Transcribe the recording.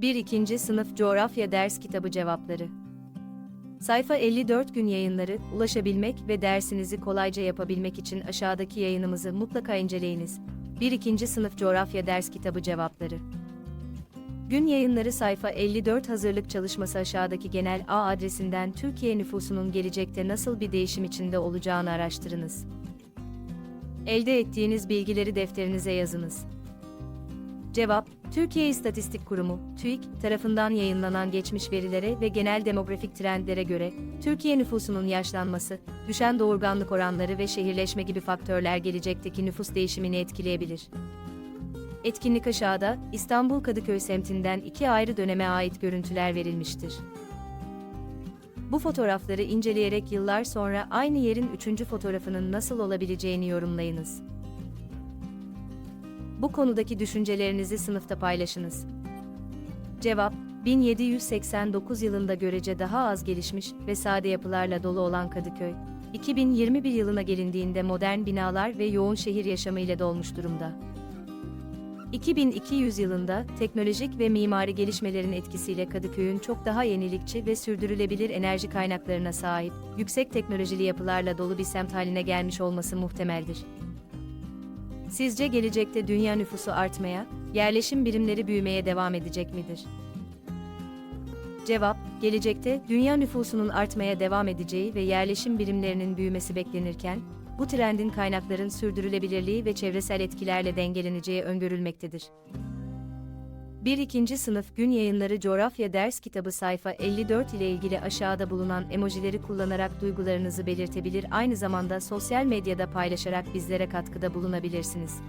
1. 2. Sınıf Coğrafya Ders Kitabı Cevapları Sayfa 54 gün yayınları, ulaşabilmek ve dersinizi kolayca yapabilmek için aşağıdaki yayınımızı mutlaka inceleyiniz. 1. 2. Sınıf Coğrafya Ders Kitabı Cevapları Gün yayınları sayfa 54 hazırlık çalışması aşağıdaki genel A adresinden Türkiye nüfusunun gelecekte nasıl bir değişim içinde olacağını araştırınız. Elde ettiğiniz bilgileri defterinize yazınız. Cevap, Türkiye İstatistik Kurumu, TÜİK, tarafından yayınlanan geçmiş verilere ve genel demografik trendlere göre, Türkiye nüfusunun yaşlanması, düşen doğurganlık oranları ve şehirleşme gibi faktörler gelecekteki nüfus değişimini etkileyebilir. Etkinlik aşağıda, İstanbul Kadıköy semtinden iki ayrı döneme ait görüntüler verilmiştir. Bu fotoğrafları inceleyerek yıllar sonra aynı yerin üçüncü fotoğrafının nasıl olabileceğini yorumlayınız. Bu konudaki düşüncelerinizi sınıfta paylaşınız. Cevap, 1789 yılında görece daha az gelişmiş ve sade yapılarla dolu olan Kadıköy, 2021 yılına gelindiğinde modern binalar ve yoğun şehir yaşamı ile dolmuş durumda. 2200 yılında teknolojik ve mimari gelişmelerin etkisiyle Kadıköy'ün çok daha yenilikçi ve sürdürülebilir enerji kaynaklarına sahip, yüksek teknolojili yapılarla dolu bir semt haline gelmiş olması muhtemeldir. Sizce gelecekte dünya nüfusu artmaya, yerleşim birimleri büyümeye devam edecek midir? Cevap, gelecekte dünya nüfusunun artmaya devam edeceği ve yerleşim birimlerinin büyümesi beklenirken, bu trendin kaynakların sürdürülebilirliği ve çevresel etkilerle dengeleneceği öngörülmektedir. 1. 2. Sınıf Gün Yayınları Coğrafya Ders Kitabı sayfa 54 ile ilgili aşağıda bulunan emojileri kullanarak duygularınızı belirtebilir aynı zamanda sosyal medyada paylaşarak bizlere katkıda bulunabilirsiniz.